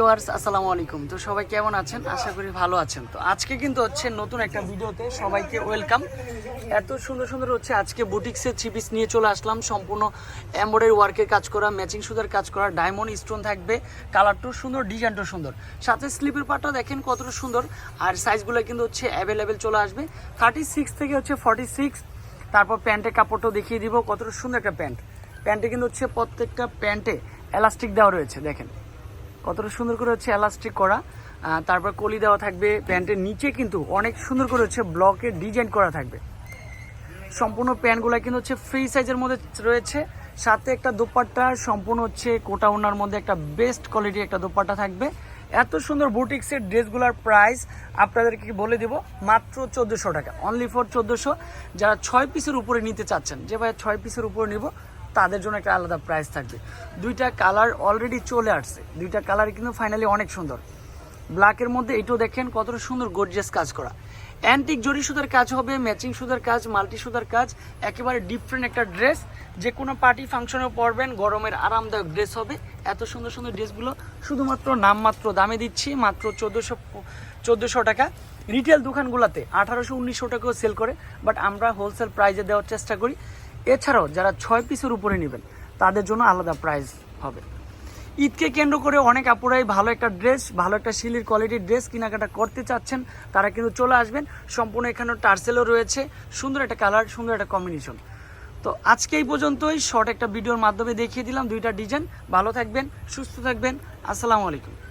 Viewers, আসসালামু আলাইকুম। তো সবাই কেমন আছেন? আশা করি ভালো আছেন। তো আজকে কিন্তু হচ্ছে নতুন একটা ভিডিওতে সবাইকে ওয়েলকাম। এত সুন্দর সুন্দর হচ্ছে আজকে বুটিক্সের থ্রি নিয়ে চলে আসলাম। সম্পূর্ণ এমব্রয়ডারি ওয়ার্কের কাজ করা, ম্যাচিং সুতার কাজ করা, ডায়মন্ড, স্টোন থাকবে, কালারটাও সুন্দর, ডিজাইনটাও সুন্দর। সাথে স্লিপের পাটটা দেখেন কতটা সুন্দর। আর সাইজগুলো কিন্তু হচ্ছে অ্যাভেলেবেল চলে আসবে। থার্টি সিক্স থেকে হচ্ছে ফর্টি সিক্স তারপর প্যান্টের কাপড়টাও দেখিয়ে দিব কতটা সুন্দর একটা প্যান্ট। প্যান্টে কিন্তু হচ্ছে প্রত্যেকটা প্যান্টে এলাস্টিক দেওয়া রয়েছে, দেখেন। কতটা সুন্দর করে হচ্ছে এলাস্টিক করা। তারপর কলি দেওয়া থাকবে প্যান্টের নিচে কিন্তু অনেক সুন্দর করে হচ্ছে ব্লকের ডিজাইন করা থাকবে। সম্পূর্ণ প্যান্টগুলো কিন্তু হচ্ছে ফ্রি সাইজের মধ্যে রয়েছে। সাথে একটা দোপাট্টা, সম্পূর্ণ হচ্ছে কোটা ওনার মধ্যে একটা বেস্ট কোয়ালিটির একটা দোপাট্টা থাকবে। এত সুন্দর বুটিক্সের ড্রেসগুলোর প্রাইস আপনাদেরকে বলে দেব? মাত্র চোদ্দোশো টাকা। অনলি ফর চোদ্দোশো। যারা ছয় পিসের উপরে নিতে চাচ্ছেন, যে ভাই ছয় পিসের উপরে নিব তাদের জন্য একটা আলাদা প্রাইস থাকবে। দুইটা কালার অলরেডি চলে আসছে। দুইটা কালার কিন্তু ফাইনালি অনেক সুন্দর। ব্ল্যাকের মধ্যে এটাও দেখেন কতটা সুন্দর গর্জিয়াস কাজ করা। অ্যান্টিক জরি সুতার কাজ হবে ম্যাচিং সুতার কাজ মাল্টি সুতার কাজ, একেবারে ডিফারেন্ট একটা ড্রেস যে কোনো পার্টি ফাংশনেও পরবেন, গরমের আরামদায়ক ড্রেস হবে। এত সুন্দর সুন্দর ড্রেসগুলো শুধুমাত্র নামমাত্র দামে দিচ্ছি, মাত্র চোদ্দোশো চোদ্দোশো টাকা। রিটেল দোকানগুলোতে আঠারোশো, উনিশশো টাকাও সেল করে বাট আমরা হোলসেল প্রাইজে দেওয়ার চেষ্টা করি। এছাড়াও যারা ছয় পিসের উপরে নেবেন, তাদের জন্য আলাদা প্রাইস হবে। ঈদকে কেন্দ্র করে অনেক আপুরাই ভালো একটা ড্রেস ভালো একটা শিলির কোয়ালিটির ড্রেস কেনাকাটা করতে চাচ্ছেন, তারা কিন্তু চলে আসবেন। সম্পূর্ণ এখানে টার্সেলও রয়েছে, সুন্দর একটা কালার সুন্দর একটা কম্বিনেশন তো আজকে এই পর্যন্তই শর্ট একটা ভিডিওর মাধ্যমে দেখিয়ে দিলাম দুইটা ডিজাইন ভালো থাকবেন, সুস্থ থাকবেন। আসসালামু আলাইকুম।